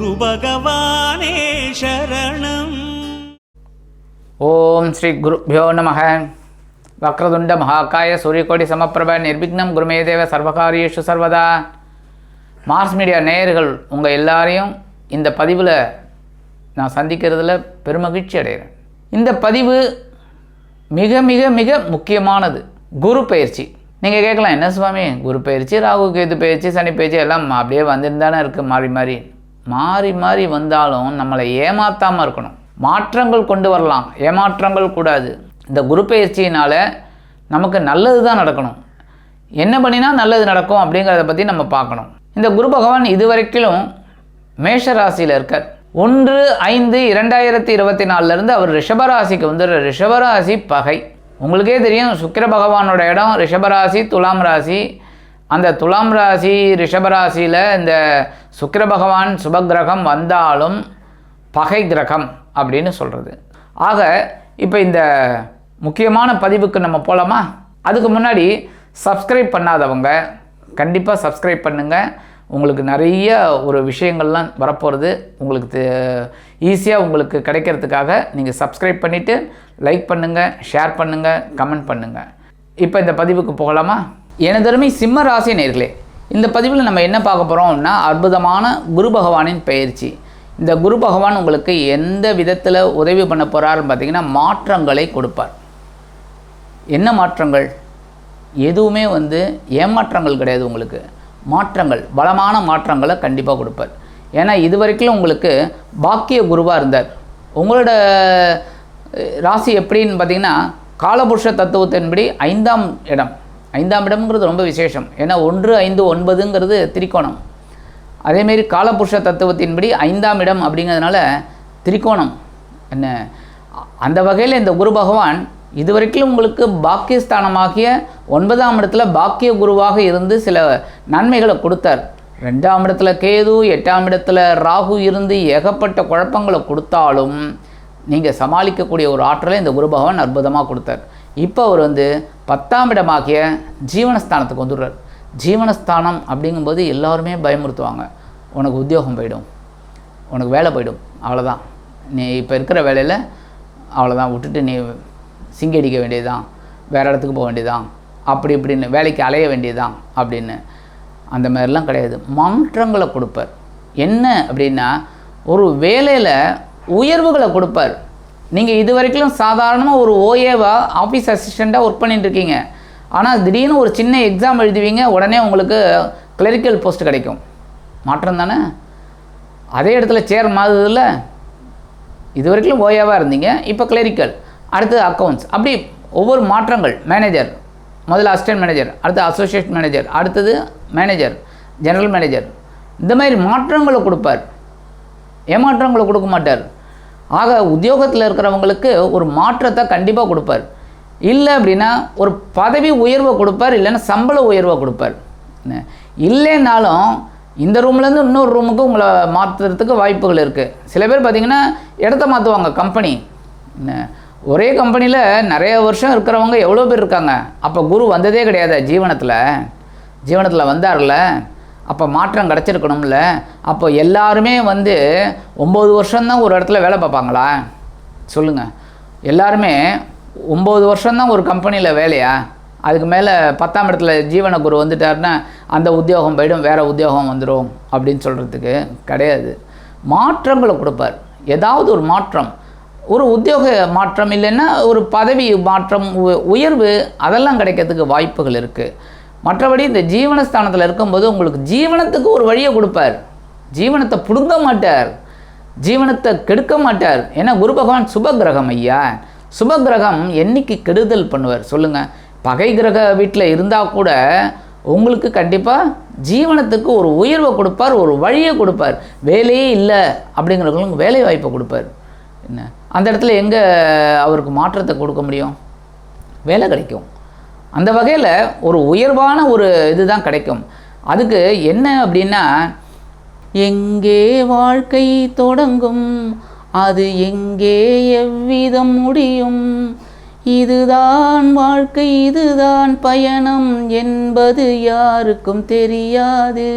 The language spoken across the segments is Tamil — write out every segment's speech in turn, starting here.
குரு பகவானே சரணம். ஓம் ஸ்ரீ குருभ्यो நமக. வக்ரதுண்ட மகாகாய சூரியகோடி சமப்பிரப நிர்விக்னம் குருமேதேவ சர்வகாரியேஷு சர்வதா. மார்ஸ் மீடியா நேயர்கள் உங்கள் எல்லாரையும் இந்த பதிவில் நான் சந்திக்கிறதுல பெருமகிழ்ச்சி அடைகிறேன். இந்த பதிவு மிக மிக மிக முக்கியமானது. குரு பயிற்சி. நீங்கள் கேட்கலாம் என்ன சுவாமி? குரு பயிற்சி ராகு கேது பயிற்சி சனி பயிற்சி எல்லாம் அப்படியே வந்துட்டு தானே இருக்குது மாறி மாறி. மாறி மாறி வந்தாலும் நம்மளை ஏமாற்றாமல் இருக்கணும். மாற்றங்கள் கொண்டு வரலாம். ஏமாற்றங்கள் கூடாது. இந்த குரு பயிற்சியினால் நமக்கு நல்லது தான் நடக்கணும். என்ன பண்ணினா நல்லது நடக்கும் அப்படிங்கிறத பற்றி நம்ம பார்க்கணும். இந்த குரு பகவான் இதுவரைக்கிலும் மேஷ ராசியில் இருக்கார். ஒன்று ஐந்து இரண்டாயிரத்தி இருபத்தி நாலுலேருந்து அவர் ரிஷபராசிக்கு வந்துடுற ரிஷபராசி பகை. உங்களுக்கே தெரியும் சுக்கிர பகவானோட இடம் ரிஷபராசி துலாம் ராசி அந்த துலாம் ராசி ரிஷபராசியில் இந்த சுக்கிர பகவான் சுபகிரகம் வந்தாலும் பகை கிரகம் அப்படின்னு சொல்கிறது ஆக இப்போ இந்த முக்கியமான பதிவுக்கு நம்ம போகலாமா அதுக்கு முன்னாடி சப்ஸ்கிரைப் பண்ணாதவங்க கண்டிப்பாக சப்ஸ்கிரைப் பண்ணுங்கள் உங்களுக்கு நிறைய ஒரு விஷயங்கள்லாம் வரப்போகிறது உங்களுக்கு ஈஸியாக உங்களுக்கு கிடைக்கிறதுக்காக நீங்கள் சப்ஸ்கிரைப் பண்ணிவிட்டு லைக் பண்ணுங்கள் ஷேர் பண்ணுங்கள் கமெண்ட் பண்ணுங்கள் இப்போ இந்த பதிவுக்கு போகலாமா? எனதருமை சிம்ம ராசி நேர்களே இந்த பதிவில் நம்ம என்ன பார்க்க போகிறோம்னா அற்புதமான குரு பகவானின் பயிற்சி. இந்த குரு பகவான் உங்களுக்கு எந்த விதத்தில் உதவி பண்ண போகிறாருன்னு பார்த்தீங்கன்னா மாற்றங்களை கொடுப்பார். என்ன மாற்றங்கள்? எதுவுமே வந்து ஏமாற்றங்கள் கிடையாது உங்களுக்கு. மாற்றங்கள் பலமான மாற்றங்களை கண்டிப்பாக கொடுப்பார். ஏன்னா இது வரைக்கும் உங்களுக்கு பாக்கிய குருவாக இருந்தார். உங்களோட ராசி எப்படின்னு பார்த்தீங்கன்னா காலபுருஷ தத்துவத்தின்படி ஐந்தாம் இடம். ஐந்தாம் இடம்ங்கிறது ரொம்ப விசேஷம். ஏன்னா ஒன்று ஐந்து ஒன்பதுங்கிறது திரிகோணம். அதேமாரி காலபுருஷ தத்துவத்தின்படி ஐந்தாம் இடம் அப்படிங்கிறதுனால திரிகோணம். என்ன? அந்த வகையில் இந்த குரு பகவான் இதுவரைக்கும் உங்களுக்கு பாக்கியஸ்தானமாகிய ஒன்பதாம் இடத்துல பாக்கிய குருவாக இருந்து சில நன்மைகளை கொடுத்தார். ரெண்டாம் இடத்துல கேது எட்டாம் இடத்துல ராகு இருந்து ஏகப்பட்ட குழப்பங்களை கொடுத்தாலும் நீங்கள் சமாளிக்கக்கூடிய ஒரு ஆற்றலை இந்த குரு பகவான் அற்புதமாக கொடுத்தார். இப்போ அவர் வந்து பத்தாம் இடமாகிய ஜீவனஸ்தானத்துக்கு வந்துடுறார். ஜீவனஸ்தானம் அப்படிங்கும்போது எல்லாருமே பயமுறுத்துவாங்க. உனக்கு உத்தியோகம் போயிடும். உனக்கு வேலை போயிடும். அவ்வளோதான் நீ இப்போ இருக்கிற வேலையில் அவ்வளோதான் விட்டுட்டு நீ சிங்கடிக்க வேண்டியதுதான். வேறு இடத்துக்கு போக வேண்டியதுதான். அப்படி இப்படின்னு வேலைக்கு அலைய வேண்டியதுதான் அப்படின்னு. அந்த மாதிரிலாம் கிடையாது. மாற்றங்களை கொடுப்பார். என்ன அப்படின்னா ஒரு வேலையில் உயர்வுகளை கொடுப்பார். நீங்கள் இது வரைக்கும் சாதாரணமாக ஒரு ஓஏவா ஆஃபீஸ் அசிஸ்டண்ட்டாக ஒர்க் பண்ணிட்டு இருக்கீங்க. ஆனால் திடீர்னு ஒரு சின்ன எக்ஸாம் எழுதுவீங்க உடனே உங்களுக்கு கிளரிக்கல் போஸ்ட் கிடைக்கும். மாற்றம் தானே? அதே இடத்துல சேர் மாறுதில்ல? இது வரைக்கும் ஓயாவாக இருந்தீங்க இப்போ கிளரிக்கல் அடுத்தது அக்கௌண்ட்ஸ் அப்படி ஒவ்வொரு மாற்றங்கள். மேனேஜர் முதல்ல அசிஸ்டன்ட் மேனேஜர் அடுத்து அசோசியேட் மேனேஜர் அடுத்தது மேனேஜர் ஜெனரல் மேனேஜர் இந்த மாதிரி மாற்றங்களை கொடுப்பார். ஏமாற்றங்களை கொடுக்க மாட்டார். ஆக உத்தியோகத்தில் இருக்கிறவங்களுக்கு ஒரு மாற்றத்தை கண்டிப்பாக கொடுப்பார். இல்லை அப்படின்னா ஒரு பதவி உயர்வை கொடுப்பார் இல்லைன்னா சம்பள உயர்வை கொடுப்பார். இல்லைனாலும் இல்லைன்னாலும் இந்த ரூம்லேருந்து இன்னொரு ரூமுக்கு உங்களை மாற்றுறதுக்கு வாய்ப்புகள் இருக்குது சில பேர் பார்த்திங்கன்னா இடத்த மாற்றுவாங்க கம்பெனி என்ன? ஒரே கம்பெனியில் நிறைய வருஷம் இருக்கிறவங்க எவ்வளோ பேர் இருக்காங்க? அப்போ குரு வந்ததே கிடையாது ஜீவனத்தில். ஜீவனத்தில் வந்தார்ல அப்போ மாற்றம் கிடச்சிருக்கணும்ல. அப்போ எல்லாருமே வந்து ஒம்பது வருஷம்தான் ஒரு இடத்துல வேலை பார்ப்பாங்களா? சொல்லுங்கள் எல்லாருமே ஒம்பது வருஷம்தான் ஒரு கம்பெனியில் வேலையா? அதுக்கு மேலே பத்தாம் இடத்துல ஜீவன குரு வந்துட்டாருன்னா அந்த உத்தியோகம் போயிடும் வேறு உத்தியோகம் வந்துடும் அப்படின்னு சொல்கிறதுக்கு கிடையாது. மாற்றங்களை கொடுப்பார். ஏதாவது ஒரு மாற்றம். ஒரு உத்தியோக மாற்றம் இல்லைன்னா ஒரு பதவி மாற்றம் உ- உயர்வு அதெல்லாம் கிடைக்கிறதுக்கு வாய்ப்புகள் இருக்குது மற்றபடி இந்த ஜீவனஸ்தானத்தில் இருக்கும்போது உங்களுக்கு ஜீவனத்துக்கு ஒரு வழியை கொடுப்பார். ஜீவனத்தை பிடுங்க மாட்டார். ஜீவனத்தை கெடுக்க மாட்டார். ஏன்னா குரு பகவான் சுப கிரகம் ஐயா. சுப கிரகம் என்னைக்கு கெடுதல் பண்ணுவார் சொல்லுங்கள் பகை கிரக வீட்டில் இருந்தால் கூட உங்களுக்கு கண்டிப்பாக ஜீவனத்துக்கு ஒரு உயர்வை கொடுப்பார் ஒரு வழியை கொடுப்பார். வேலையே இல்லை அப்படிங்கிறவங்களுக்கு வேலை வாய்ப்பை கொடுப்பார். என்ன? அந்த இடத்துல எங்கே அவருக்கு மாற்றத்தை கொடுக்க முடியும்? வேலை கிடைக்கும். அந்த வகையில் ஒரு உயர்வான ஒரு இதுதான் கிடைக்கும். அதுக்கு என்ன அப்படின்னா எங்கே வாழ்க்கை தொடங்கும் அது எங்கே எவ்விதம் முடியும்? இதுதான் வாழ்க்கை இதுதான் பயணம் என்பது யாருக்கும் தெரியாது.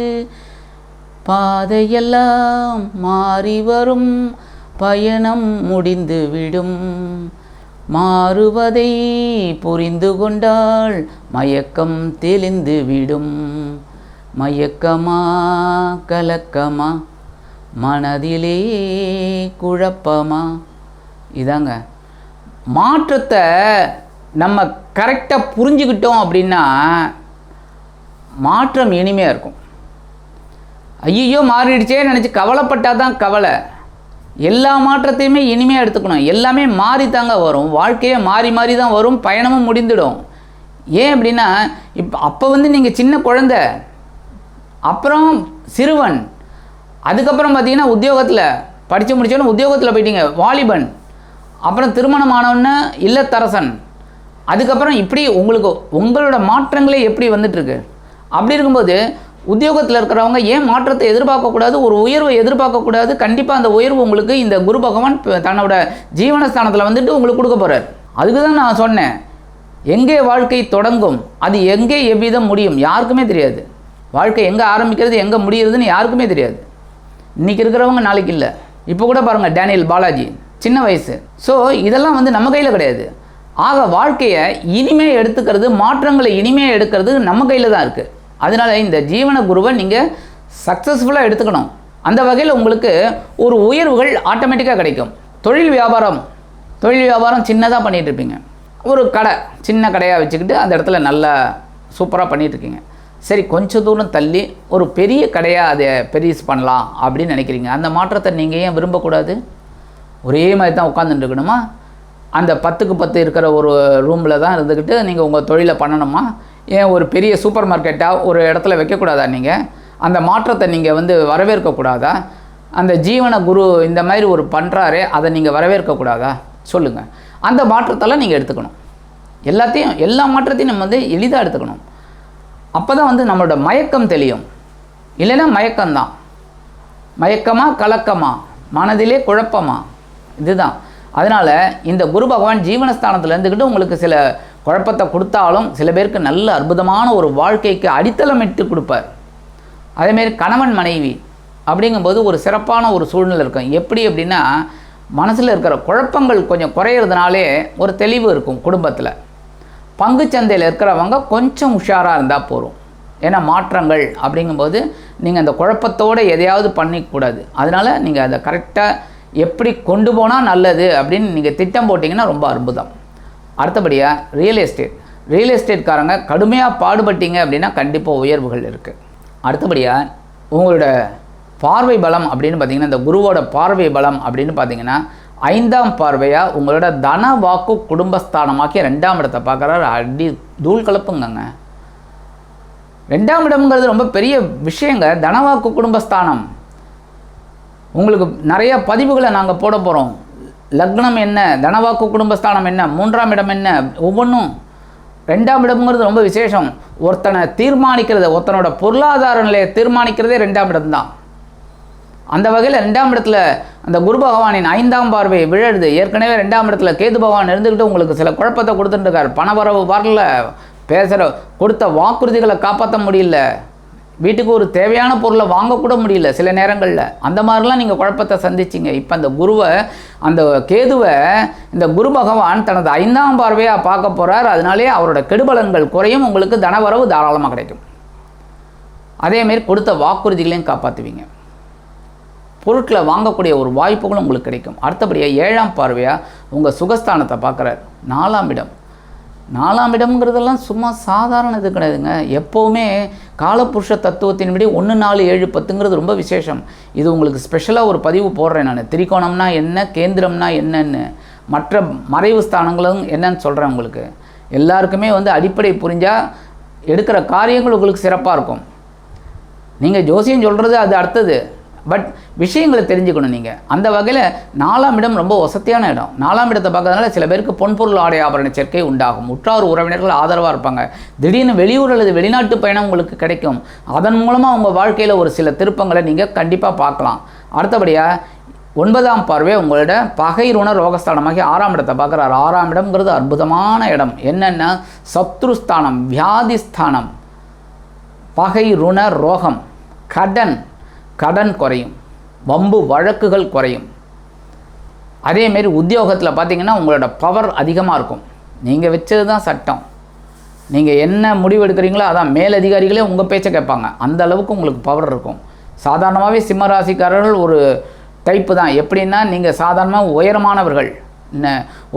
பாதையெல்லாம் மாறி வரும் பயணம் முடிந்துவிடும் மாறுவதை புரிந்து கொண்டால் மயக்கம் தெளிந்து விடும். மயக்கமா கலக்கமா மனதிலே குழப்பமா? இதாங்க. மாற்றத்தை நம்ம கரெக்டாக புரிஞ்சுக்கிட்டோம் அப்படின்னா மாற்றம் இனிமையாக இருக்கும். ஐயோ மாறிடுச்சே நினச்சி கவலைப்பட்டால் தான் கவலை. எல்லா மாற்றத்தையுமே இனிமையாக எடுத்துக்கணும். எல்லாமே மாறி தாங்க வரும். வாழ்க்கையே மாறி மாறி தான் வரும். பயணமும் முடிந்துடும். ஏன் அப்படின்னா இப்போ அப்போ வந்து நீங்கள் சின்ன குழந்த அப்புறம் சிறுவன் அதுக்கப்புறம் பார்த்தீங்கன்னா உத்தியோகத்தில் படித்து முடிச்சோன்னே உத்தியோகத்தில் போயிட்டீங்க வாலிபன் அப்புறம் திருமணம் இல்லத்தரசன் அதுக்கப்புறம் இப்படி உங்களுக்கு உங்களோட மாற்றங்களே எப்படி வந்துட்டுருக்கு? அப்படி இருக்கும்போது உத்தியோகத்தில் இருக்கிறவங்க ஏன் மாற்றத்தை எதிர்பார்க்கக்கூடாது? ஒரு உயர்வை எதிர்பார்க்கக்கூடாது? கண்டிப்பாக அந்த உயர்வு உங்களுக்கு இந்த குரு பகவான் தன்னோட ஜீவனஸ்தானத்தில் வந்துட்டு உங்களுக்கு கொடுக்க போகிறார் அதுக்கு தான் நான் சொன்னேன். எங்கே வாழ்க்கை தொடங்கும் அது எங்கே எவ்விதம் முடியும் யாருக்குமே தெரியாது. வாழ்க்கை எங்கே ஆரம்பிக்கிறது எங்கே முடியுறதுன்னு யாருக்குமே தெரியாது. இன்றைக்கி இருக்கிறவங்க நாளைக்கு இல்லை. இப்போ கூட பாருங்கள் டேனியல் பாலாஜி சின்ன வயசு. ஸோ இதெல்லாம் வந்து நம்ம கையில் கிடையாது. ஆக வாழ்க்கையை இனிமே எடுத்துக்கிறது மாற்றங்களை இனிமே எடுக்கிறது நம்ம கையில் தான் இருக்குது அதனால இந்த ஜீவன குருவை நீங்கள் சக்ஸஸ்ஃபுல்லாக எடுத்துக்கணும். அந்த வகையில் உங்களுக்கு ஒரு உயர்வுகள் ஆட்டோமேட்டிக்காக கிடைக்கும். தொழில் வியாபாரம். தொழில் வியாபாரம் சின்னதாக பண்ணிகிட்டு இருப்பீங்க. ஒரு கடை சின்ன கடையாக வச்சுக்கிட்டு அந்த இடத்துல நல்லா சூப்பராக பண்ணிகிட்ருக்கீங்க சரி கொஞ்சம் தூரம் தள்ளி ஒரு பெரிய கடையாக அதை பெரிஸ் பண்ணலாம் அப்படின்னு நினைக்கிறீங்க. அந்த மாற்றத்தை நீங்கள் ஏன் விரும்பக்கூடாது? ஒரே மாதிரி தான் உட்காந்துட்டு இருக்கணுமா? அந்த பத்துக்கு பத்து இருக்கிற ஒரு ரூமில் தான் இருந்துக்கிட்டு நீங்கள் உங்கள் தொழிலை பண்ணணுமா? ஏன் ஒரு பெரிய சூப்பர் மார்க்கெட்டாக ஒரு இடத்துல வைக்கக்கூடாதா நீங்கள் அந்த மாற்றத்தை நீங்கள் வந்து வரவேற்கக்கூடாதா? அந்த ஜீவன குரு இந்த மாதிரி ஒரு பண்ணுறாரே அதை நீங்கள் வரவேற்கக்கூடாதா? சொல்லுங்கள் அந்த மாற்றத்தெல்லாம் நீங்கள் எடுத்துக்கணும். எல்லாத்தையும் எல்லா மாற்றத்தையும் நம்ம வந்து எளிதாக எடுத்துக்கணும். அப்போ தான் வந்து நம்மளோட மயக்கம் தெளியும். இல்லைன்னா மயக்கம்தான். மயக்கமா கலக்கமா? மனதிலே குழப்பமா? இதுதான். அதனால் இந்த குரு பகவான் ஜீவனஸ்தானத்தில் இருந்துக்கிட்டு உங்களுக்கு சில குழப்பத்தை கொடுத்தாலும் சில பேருக்கு நல்ல அற்புதமான ஒரு வாழ்க்கைக்கு அடித்தளம் இட்டு கொடுப்பார். அதேமாரி கணவன் மனைவி அப்படிங்கும்போது ஒரு சிறப்பான ஒரு சூழ்நிலை இருக்கும். எப்படி அப்படின்னா மனசில் இருக்கிற குழப்பங்கள் கொஞ்சம் குறையிறதுனாலே ஒரு தெளிவு இருக்கும் குடும்பத்தில். பங்கு சந்தையில் இருக்கிறவங்க கொஞ்சம் உஷாராக இருந்தால் போதும். ஏன்னா மாற்றங்கள் அப்படிங்கும்போது நீங்கள் அந்த குழப்பத்தோடு எதையாவது பண்ணிக்கூடாது அதனால் நீங்கள் அதை கரெக்டாக எப்படி கொண்டு போனால் நல்லது அப்படின்னு நீங்கள் திட்டம் போட்டிங்கன்னா ரொம்ப அற்புதம். அடுத்தபடியாக ரியல் எஸ்டேட் ரியல் எஸ்டேட்காரங்க கடுமையாக பாடுபட்டீங்க அப்படின்னா கண்டிப்பாக உயர்வுகள் இருக்குது அடுத்தபடியாக உங்களோட பார்வை பலம் அப்படின்னு பார்த்தீங்கன்னா இந்த குருவோட பார்வை பலம் அப்படின்னு பார்த்தீங்கன்னா ஐந்தாம் பார்வையாக உங்களோட தன வாக்கு குடும்பஸ்தானமாக்கி ரெண்டாம் இடத்தை பார்க்குறாரு. அடி தூள் கலப்புங்கங்க. ரெண்டாம் இடம்ங்கிறது ரொம்ப பெரிய விஷயங்க. தனவாக்கு குடும்பஸ்தானம். உங்களுக்கு நிறைய பதிவுகளை நாங்கள் போட போகிறோம் லக்னம் என்ன? தனவாக்கு குடும்பஸ்தானம் என்ன? மூன்றாம் இடம் என்ன? ஒவ்வொன்றும் ரெண்டாம் இடம்ங்கிறது ரொம்ப விசேஷம். ஒருத்தனை தீர்மானிக்கிறது ஒருத்தனோட பொருளாதார நிலையை தீர்மானிக்கிறதே ரெண்டாம் இடம்தான். அந்த வகையில் ரெண்டாம் இடத்துல அந்த குரு பகவானின் ஐந்தாம் பார்வை விழழுது ஏற்கனவே ரெண்டாம் இடத்துல கேது பகவான் இருந்துக்கிட்டு உங்களுக்கு சில குழப்பத்தை கொடுத்துட்டு பணவரவு வரல. பேசுகிற கொடுத்த வாக்குறுதிகளை காப்பாற்ற முடியல. வீட்டுக்கு ஒரு தேவையான பொருளை வாங்கக்கூட முடியல சில நேரங்களில். அந்த மாதிரிலாம் நீங்கள் குழப்பத்தை சந்திச்சிங்க. இப்போ அந்த குருவை அந்த கேதுவை இந்த குரு பகவான் தனது ஐந்தாம் பார்வையாக பார்க்க போகிறார் அதனாலே அவரோட கெடுபலன்கள் குறையும். உங்களுக்கு தனவரவு தாராளமாக கிடைக்கும். அதேமாரி கொடுத்த வாக்குறுதிகளையும் காப்பாற்றுவீங்க பொருட்களை வாங்கக்கூடிய ஒரு வாய்ப்புகளும் உங்களுக்கு கிடைக்கும். அடுத்தபடியாக ஏழாம் பார்வையாக உங்கள் சுகஸ்தானத்தை பார்க்குறார். நாலாம் இடம். நாலாம் இடம்ங்கிறதெல்லாம் சும்மா சாதாரண இது கிடையாதுங்க. எப்போவுமே காலப்புருஷ தத்துவத்தின்படி ஒன்று நாலு ஏழு பத்துங்கிறது ரொம்ப விசேஷம். இது உங்களுக்கு ஸ்பெஷலாக ஒரு பதிவு போடுறேன் நான். திரிகோணம்னா என்ன கேந்திரம்னா என்னன்னு. மற்ற மறைவு ஸ்தானங்களும் என்னன்னு சொல்கிறேன் உங்களுக்கு. எல்லாருக்குமே வந்து அடிப்படை புரிஞ்சால் எடுக்கிற காரியங்கள் உங்களுக்கு சிறப்பாக இருக்கும். நீங்கள் ஜோசியம் சொல்கிறது அது அடுத்தது. பட் விஷயங்களை தெரிஞ்சுக்கணும் நீங்கள் அந்த வகையில் நாலாம் இடம் ரொம்ப வசதியான இடம். நாலாம் இடத்தை பார்க்கறதுனால சில பேருக்கு பொன்பொருள் ஆடை ஆபரண சேர்க்கை உண்டாகும். உற்றார் உறவினர்கள் ஆதரவாக இருப்பாங்க. திடீர்னு வெளியூர் அல்லது வெளிநாட்டு பயணம் உங்களுக்கு கிடைக்கும். அதன் மூலமாக உங்கள் வாழ்க்கையில் ஒரு சில திருப்பங்களை நீங்கள் கண்டிப்பாக பார்க்கலாம். அடுத்தபடியாக ஒன்பதாம் பார்வை உங்களோட பகை ருண ரோகஸ்தானமாகி ஆறாம் இடத்தை பார்க்குறாரு. ஆறாம் இடம்ங்கிறது அற்புதமான இடம். என்னென்னா சத்ருஸ்தானம் வியாதிஸ்தானம் பகை ருண ரோகம் கடன் கடன் குறையும் வம்பு வழக்குகள் குறையும். அதேமாரி உத்தியோகத்தில் பார்த்தீங்கன்னா உங்களோட பவர் அதிகமாக இருக்கும். நீங்கள் வச்சது தான் சட்டம். நீங்கள் என்ன முடிவு எடுக்கிறீங்களோ அதான் மேலதிகாரிகளே உங்கள் பேச்சை கேட்பாங்க. அந்த அளவுக்கு உங்களுக்கு பவர் இருக்கும். சாதாரணமாகவே சிம்மராசிக்காரர்கள் ஒரு டைப்பு தான். எப்படின்னா நீங்கள் சாதாரணமாக உயரமானவர்கள். என்ன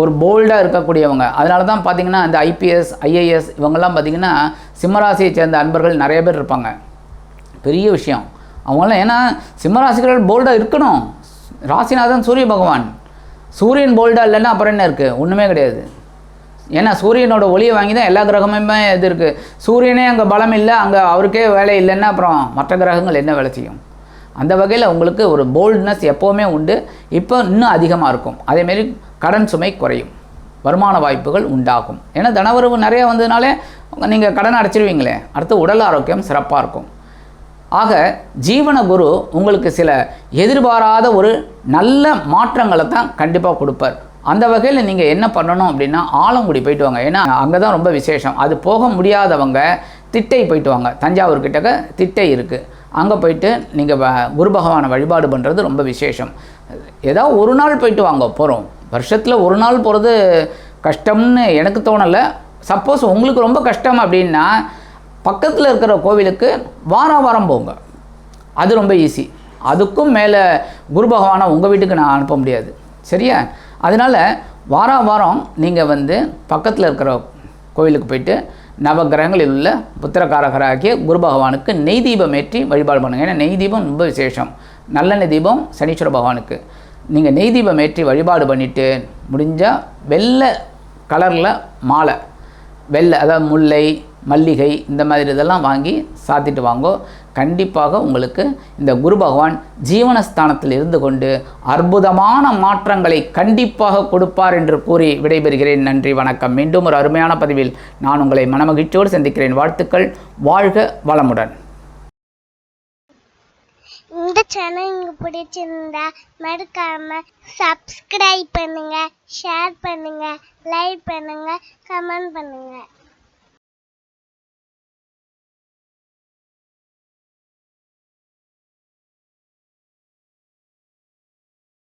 ஒரு போல்டாக இருக்கக்கூடியவங்க. அதனால தான் பார்த்தீங்கன்னா இந்த ஐபிஎஸ் ஐஏஎஸ் இவங்கெல்லாம் பார்த்தீங்கன்னா சிம்மராசியை சேர்ந்த அன்பர்கள் நிறைய பேர் இருப்பாங்க. பெரிய விஷயம். அவங்களாம் ஏன்னா சிம்மராசிகள் போல்டாக இருக்கணும். ராசிநாதன் சூரிய பகவான். சூரியன் போல்டாக இல்லைன்னா அப்புறம் என்ன இருக்குது ஒன்றுமே கிடையாது. ஏன்னா சூரியனோட ஒளியை வாங்கி தான் எல்லா கிரகமுமே இது இருக்குது சூரியனே அங்கே பலம் இல்லை அங்கே அவருக்கே வேலை இல்லைன்னா அப்புறம் மற்ற கிரகங்கள் என்ன வேலை செய்யும்? அந்த வகையில் உங்களுக்கு ஒரு போல்ட்னஸ் எப்போவுமே உண்டு. இப்போ இன்னும் அதிகமாக இருக்கும். அதேமாரி கடன் சுமை குறையும். வருமான வாய்ப்புகள் உண்டாகும். ஏன்னா தனவரவு நிறையா வந்ததுனாலே நீங்கள் கடன் அடைச்சிருவீங்களே. அடுத்து உடல் ஆரோக்கியம் சிறப்பாக இருக்கும். ஆக ஜீவன குரு உங்களுக்கு சில எதிர்பாராத ஒரு நல்ல மாற்றங்களை தான் கண்டிப்பாக கொடுப்பார். அந்த வகையில் நீங்கள் என்ன பண்ணணும் அப்படின்னா ஆலங்குடி போயிட்டு வாங்க. ஏன்னா அங்கே தான் ரொம்ப விசேஷம். அது போக முடியாதவங்க திட்டை போயிட்டு வாங்க. தஞ்சாவூர் கிட்டக்க திட்டை இருக்குது அங்கே போயிட்டு நீங்கள் குரு பகவானை வழிபாடு பண்ணுறது ரொம்ப விசேஷம். ஏதாவது ஒரு நாள் போயிட்டு வாங்க போகிறோம் வருஷத்தில் ஒரு நாள் போகிறது கஷ்டம்னு எனக்கு தோணலை. சப்போஸ் உங்களுக்கு ரொம்ப கஷ்டம் அப்படின்னா பக்கத்தில் இருக்கிற கோவிலுக்கு வாரம் வாரம் போங்க. அது ரொம்ப ஈஸி அதுக்கும் மேலே குரு பகவானை உங்கள் வீட்டுக்கு நான் அனுப்ப முடியாது. சரியா? அதனால் வாரம் வாரம் நீங்கள் வந்து பக்கத்தில் இருக்கிற கோவிலுக்கு போயிட்டு நவகிரகங்களில் உள்ள புத்திரகாரகராகிய குரு பகவானுக்கு நெய் தீபம் ஏற்றி வழிபாடு பண்ணுங்கள் ஏன்னா நெய் தீபம் ரொம்ப விசேஷம். நல்லெண்ணெய் தீபம் சனீஸ்வர பகவானுக்கு. நீங்கள் நெய் தீபம் ஏற்றி வழிபாடு பண்ணிவிட்டு முடிஞ்சால் வெள்ளை கலரில் மாலை. வெள்ளை அதாவது முல்லை மல்லிகை இந்த மாதிரி இதெல்லாம் வாங்கி சாத்திட்டு வாங்கோ. கண்டிப்பாக உங்களுக்கு இந்த குரு பகவான் ஜீவனஸ்தானத்தில் இருந்து கொண்டு அற்புதமான மாற்றங்களை கண்டிப்பாக கொடுப்பார் என்று கூறி விடைபெறுகிறேன். நன்றி வணக்கம். மீண்டும் ஒரு அருமையான பதிவில் நான் உங்களை மனமகிழ்ச்சியோடு சந்திக்கிறேன். வாழ்த்துக்கள். வாழ்க வளமுடன். இந்த சேனல் உங்களுக்கு பிடிச்சிருந்தா மறக்காம சப்ஸ்கிரைப் பண்ணுங்க ஷேர் பண்ணுங்க லைக் பண்ணுங்க கமெண்ட் பண்ணுங்க.